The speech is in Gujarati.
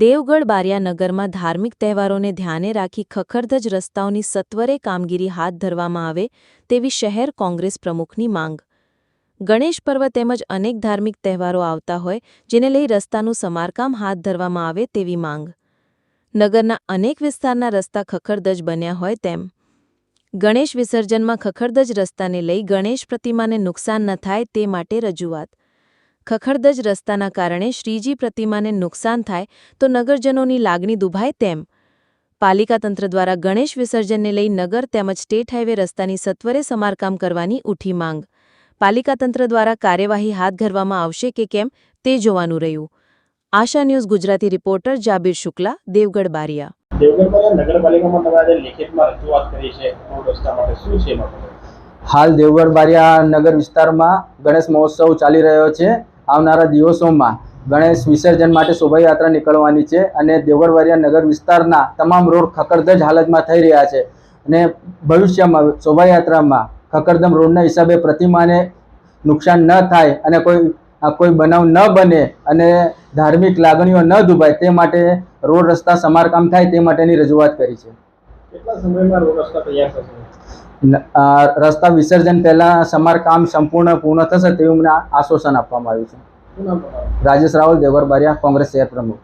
દેવગઢ બારિયાનગરમાં ધાર્મિક તહેવારોને ધ્યાને રાખી ખખડધજ રસ્તાઓની સત્વરે કામગીરી હાથ ધરવામાં આવે તેવી શહેર કોંગ્રેસ પ્રમુખની માંગ. ગણેશ પર્વ તેમજ અનેક ધાર્મિક તહેવારો આવતા હોય જેને લઈ રસ્તાનું સમારકામ હાથ ધરવામાં આવે તેવી માંગ. નગરના અનેક વિસ્તારના રસ્તા ખખડધજ બન્યા હોય તેમ. ગણેશ વિસર્જનમાં ખખડધજ રસ્તાને લઈ ગણેશ પ્રતિમાને નુકસાન ન થાય તે માટે રજૂઆત. ખખડધજ રસ્તાના કારણે શ્રીજી પ્રતિમાને નુકસાન થાય તો નગરજનોની લાગણી દુભાય તેમ. પાલિકા તંત્ર દ્વારા ગણેશ વિસર્જનને લઈ નગર તેમજ સ્ટેટ હાઈવે રસ્તાની સત્વરે સમારકામ કરવાની ઉઠી માંગ. પાલિકા તંત્ર દ્વારા કાર્યવાહી હાથ ધરવામાં આવશે કે કેમ તે જોવાનું રહ્યું. Asha news Gujarati reporter Jabir Shukla Devgadh Baria. દેવગઢમાં નગરપાલિકામાં તમે લેખિતમાં રજૂઆત કરી છે. રસ્તા માટે શું છે? હાલ દેવગઢ બારિયા નગર વિસ્તારમાં ગણેશ મહોત્સવ ચાલી રહ્યો છે. આવનારા દિવસોમાં ગણેશ વિસર્જન માટે શોભાયાત્રા નીકળવાની છે અને દેવગઢ નગર વિસ્તારના તમામ રોડ ખકડધજ હાલતમાં થઈ રહ્યા છે. અને ભવિષ્યમાં શોભાયાત્રામાં ખકડધમ રોડના હિસાબે પ્રતિમાને નુકસાન ન થાય અને કોઈ કોઈ બનાવ ન બને અને ધાર્મિક લાગણીઓ ન દુભાય તે માટે રોડ રસ્તા સમારકામ થાય તે માટેની રજૂઆત કરી છે. કેટલા સમયમાં રસ્તા તૈયાર થશે? રસ્તા વિસર્જન પહેલા સમારકામ સંપૂર્ણ પૂર્ણ થશે તેવું મને આશ્વાસન આપવામાં આવ્યું છે. રાજેશ રાવલ દેવર બારિયા કોંગ્રેસ શહેર પ્રમુખ.